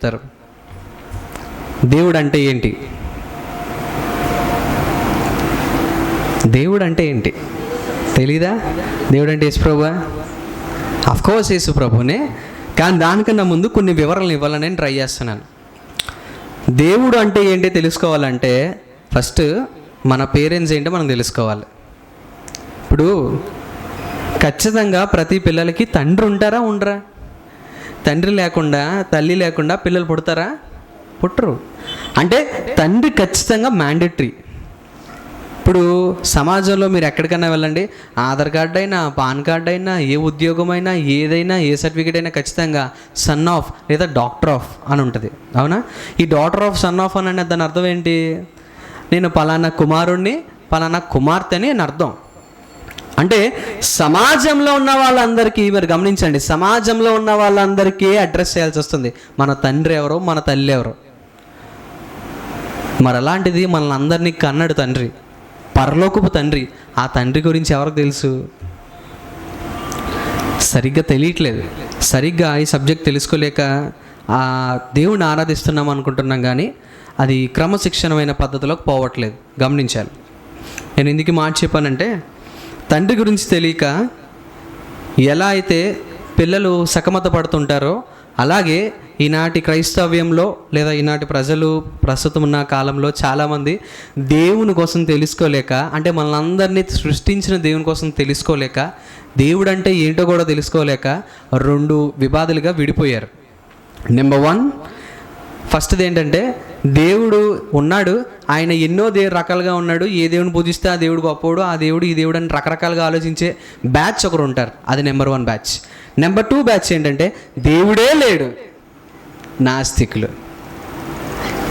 చెప్తారు. దేవుడు అంటే ఏంటి? దేవుడు అంటే ఏంటి? తెలీదా? దేవుడు అంటే యేసు ప్రభువా కోర్స్ యేసు ప్రభునే కానీ దానికన్నా ముందు కొన్ని వివరాలు ఇవ్వాలని నేను ట్రై చేస్తున్నాను. దేవుడు అంటే ఏంటి తెలుసుకోవాలంటే ఫస్ట్ మన పేరెంట్స్ ఏంటో మనం తెలుసుకోవాలి. ఇప్పుడు ఖచ్చితంగా ప్రతి పిల్లలకి తండ్రి ఉంటారా ఉండరా? తండ్రి లేకుండా తల్లి లేకుండా పిల్లలు పుడతారా? పుట్టరు. అంటే తండ్రి ఖచ్చితంగా మ్యాండేటరీ ఇప్పుడు సమాజంలో మీరు ఎక్కడికైనా వెళ్ళండి ఆధార్ కార్డ్ అయినా పాన్ కార్డ్ అయినా ఏ ఉద్యోగమైనా ఏదైనా ఏ సర్టిఫికేట్ అయినా ఖచ్చితంగా సన్ ఆఫ్ లేదా డాక్టర్ ఆఫ్ అని ఉంటుంది. అవునా? ఈ డాక్టర్ ఆఫ్ సన్ ఆఫ్ అని అనే దాని అర్థం ఏంటి? నేను పలానా కుమారుణ్ణి పలానా కుమార్తెని అని అర్థం. అంటే సమాజంలో ఉన్న వాళ్ళందరికీ మీరు గమనించండి సమాజంలో ఉన్న వాళ్ళందరికీ అడ్రస్ చేయాల్సి వస్తుంది. మన తండ్రి ఎవరో మన తల్లి ఎవరో. మరి అలాంటిది మనల్ని అందరినీ కన్నాడు తండ్రి పరలోకపు తండ్రి ఆ తండ్రి గురించి ఎవరికి తెలుసు? సరిగ్గా తెలియట్లేదు. సరిగ్గా ఈ సబ్జెక్ట్ తెలుసుకోలేక ఆ దేవుణ్ణి ఆరాధిస్తున్నాం అనుకుంటున్నాం కానీ అది క్రమశిక్షణమైన పద్ధతిలోకి పోవట్లేదు. గమనించాలి. నేను ఎందుకు మాట చెప్పానంటే తండ్రి గురించి తెలియక ఎలా అయితే పిల్లలు సకమత పడుతుంటారో అలాగే ఈనాటి క్రైస్తవ్యంలో లేదా ఈనాటి ప్రజలు ప్రస్తుతం ఉన్న కాలంలో చాలామంది దేవుని కోసం తెలుసుకోలేక అంటే మనందరినీ సృష్టించిన దేవుని కోసం తెలుసుకోలేక దేవుడు అంటే ఏంటో కూడా తెలుసుకోలేక రెండు వివాదులుగా విడిపోయారు. నెంబర్ వన్ ఫస్ట్ది ఏంటంటే దేవుడు ఉన్నాడు. ఆయన ఎన్నో దే రకాలుగా ఉన్నాడు. ఏ దేవుని పూజిస్తే ఆ దేవుడు గొప్పవాడు ఆ దేవుడు ఈ దేవుడు అని రకరకాలుగా ఆలోచించే బ్యాచ్ ఒకరు ఉంటారు. అది number one batch number two batch ఏంటంటే దేవుడే లేడు. నాస్తికులు.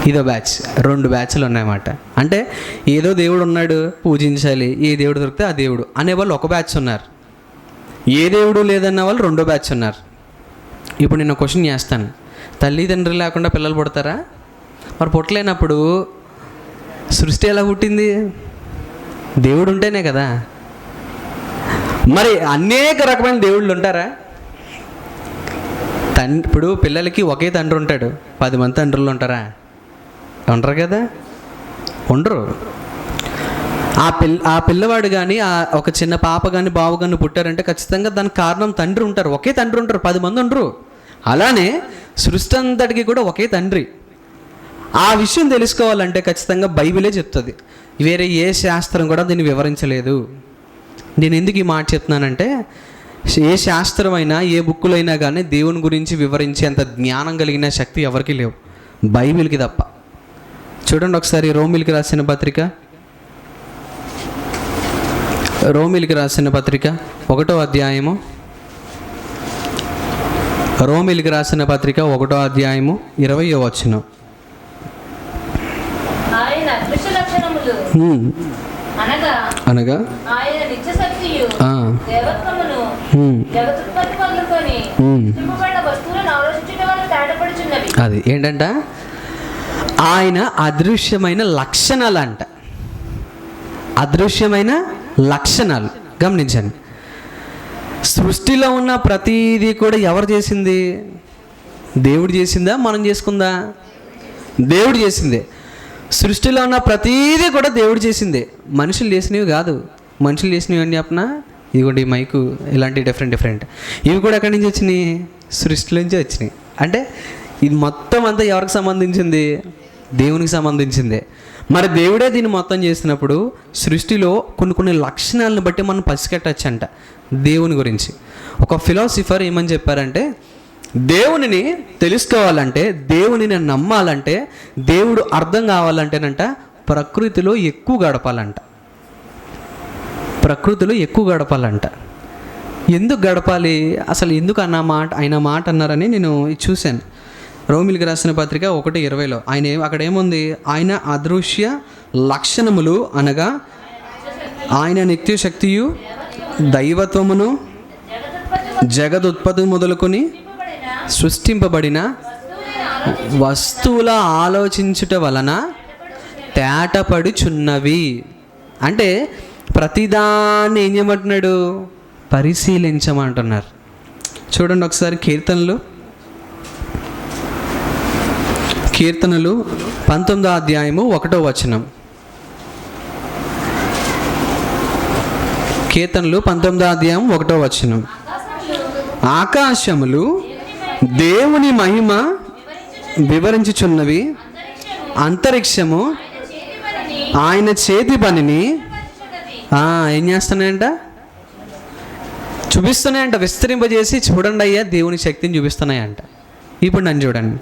ఇదో బ్యాచ్ రెండు బ్యాచ్లు ఉన్నాయన్నమాట. అంటే ఏదో దేవుడు ఉన్నాడు పూజించాలి. ఏ దేవుడు దొరికితే ఆ దేవుడు అనే వాళ్ళు ఒక బ్యాచ్ ఉన్నారు. ఏ దేవుడు లేదన్న వాళ్ళు రెండో బ్యాచ్ ఉన్నారు. ఇప్పుడు నేను క్వశ్చన్ చేస్తాను. తల్లిదండ్రులు లేకుండా పిల్లలు పుడతారా? మరి పుట్టలేనప్పుడు సృష్టి ఎలా పుట్టింది? దేవుడు ఉంటేనే కదా. మరి అనేక రకమైన దేవుళ్ళు ఉంటారా? తండ్రి ఇప్పుడు పిల్లలకి ఒకే తండ్రి ఉంటాడు. పది మంది తండ్రులు ఉంటారా? ఉండరు కదా? ఉండరు. ఆ పిల్ల ఆ పిల్లవాడు కానీ ఆ ఒక చిన్న పాప కానీ బావు కానీ పుట్టారంటే ఖచ్చితంగా దానికి కారణం తండ్రి ఉంటారు. ఒకే తండ్రి ఉంటారు. పది మంది ఉండరు. అలానే సృష్టి అంతటికి కూడా ఒకే తండ్రి. ఆ విషయం తెలుసుకోవాలంటే ఖచ్చితంగా బైబిలే చెప్తుంది. వేరే ఏ శాస్త్రం కూడా దీన్ని వివరించలేదు. నేను ఎందుకు ఈ మాట చెప్తున్నానంటే ఏ శాస్త్రమైనా ఏ బుక్కులు అయినా కానీ దేవుని గురించి వివరించేంత జ్ఞానం కలిగిన శక్తి ఎవరికీ లేవు. బైబిల్కి తప్ప. చూడండి ఒకసారి రోమిల్కి రాసిన పత్రిక. రోమిల్కి రాసిన పత్రిక ఒకటో అధ్యాయము. రోమిల్కి రాసిన పత్రిక ఒకటో అధ్యాయము ఇరవయో వచ్చినాం ఆయన అదృశ్య లక్షణములు హ్మ్. అనగా అనగా ఆయన నిత్య శక్తియు ఆ, దేవత్వమును హ్మ్, జగతుత్పత్తి మొదలుకొని హ్మ్. సృష్టింపబడిన వస్తువులను ఆలోచించడం వల్ల తేటపడుచున్నవి అది ఏంటంట? ఆయన అదృశ్యమైన లక్షణాలు అంట అదృశ్యమైన లక్షణాలు. గమనించండి. సృష్టిలో ఉన్న ప్రతిదీ కూడా ఎవరు చేసింది? దేవుడు చేసిందా? మనం చేసుకుందా? దేవుడు చేసిందే. సృష్టిలో ఉన్న ప్రతీదీ కూడా దేవుడు చేసిందే. మనుషులు చేసినవి కాదు. మనుషులు చేసినవి అని చెప్పనా? ఇదిగోండి ఈ మైకు ఇలాంటి డిఫరెంట్ డిఫరెంట్ ఇవి కూడా ఎక్కడి నుంచి వచ్చినాయి? సృష్టి నుంచి వచ్చినాయి. అంటే ఇది మొత్తం అంతా ఎవరికి సంబంధించింది? దేవునికి సంబంధించిందే. మరి దేవుడే దీన్ని మొత్తం చేసినప్పుడు సృష్టిలో కొన్ని కొన్ని లక్షణాలను బట్టి మనం పసిగట్టచ్చు అంట దేవుని గురించి. ఒక ఫిలాసఫర్ ఏమని చెప్పారంటే దేవునిని తెలుసుకోవాలంటే దేవునిని నమ్మాలంటే దేవుడు అర్థం కావాలంటేనంట ప్రకృతిలో ఎక్కువ గడపాలంట. ప్రకృతిలో ఎక్కువ గడపాలంట. ఎందుకు గడపాలి? అసలు ఎందుకు అన్న మాట ఆయన మాట అన్నారని నేను చూశాను. రోమిలికి రాసిన పత్రిక ఒకటి ఇరవైలో ఆయన అక్కడ ఏముంది? ఆయన అదృశ్య లక్షణములు అనగా ఆయన నిత్య శక్తియు దైవత్వమును జగదుత్పత్తి మొదలుకొని సృష్టింపబడిన వస్తువుల ఆలోచించుట వలన తేటపడుచున్నవి. అంటే ప్రతిదాన్ని ఏం చేయమంటున్నాడు? పరిశీలించమంటున్నారు. చూడండి ఒకసారి కీర్తనలు. కీర్తనలు పంతొమ్మిదో అధ్యాయము ఒకటో వచనం. కీర్తనలు పంతొమ్మిదో అధ్యాయం ఒకటో వచనం. ఆకాశములు దేవుని మహిమ వివరించుచున్నవి అంతరిక్షము ఆయన చేతి పనిని ఏం చేస్తున్నాయంట? చూపిస్తున్నాయంట విస్తరింపజేసి చూడండి అయ్యా దేవుని శక్తిని చూపిస్తున్నాయంట. ఇప్పుడు నన్ను చూడండి.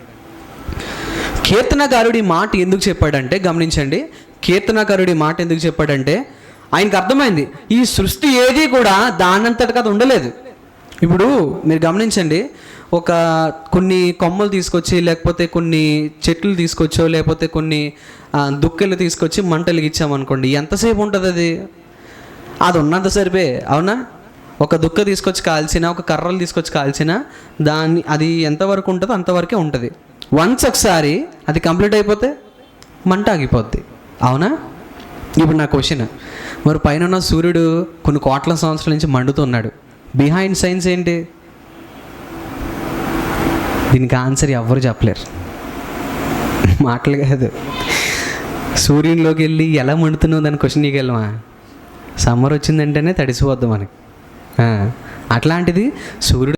కీర్తనకారుడి మాట ఎందుకు చెప్పాడంటే గమనించండి కీర్తనకారుడి మాట ఎందుకు చెప్పాడంటే ఆయనకు అర్థమైంది ఈ సృష్టి ఏది కూడా దానంతటికి అది ఉండలేదు. ఇప్పుడు మీరు గమనించండి ఒక కొన్ని కొమ్మలు తీసుకొచ్చి లేకపోతే కొన్ని చెట్లు తీసుకొచ్చో లేకపోతే కొన్ని దుక్కెలు తీసుకొచ్చి మంటలు ఇచ్చామనుకోండి ఎంతసేపు ఉంటుంది అది అది ఉన్నంత సరిపే అవునా? ఒక దుక్క తీసుకొచ్చి కాల్చిన ఒక కర్రలు తీసుకొచ్చి కాల్చిన దాన్ని అది ఎంతవరకు ఉంటుందో అంతవరకే ఉంటుంది. వన్స్ ఒకసారి అది కంప్లీట్ అయిపోతే మంట ఆగిపోద్ది అవునా? ఇప్పుడు నా క్వశ్చన్. మరి పైన ఉన్న సూర్యుడు కొన్ని కోట్ల సంవత్సరాల నుంచి మండుతున్నాడు బిహైండ్ సైన్స్ ఏంటి? దీనికి ఆన్సర్ ఎవ్వరు చెప్పలేరు. మాటలు కాదు. సూర్యునిలోకి వెళ్ళి ఎలా మండుతున్నావు దాని క్వశ్చన్ నీకు వెళ్ళమా? సమ్మర్ వచ్చిందంటేనే తడిసిపోద్దు మనకి. అట్లాంటిది సూర్యుడు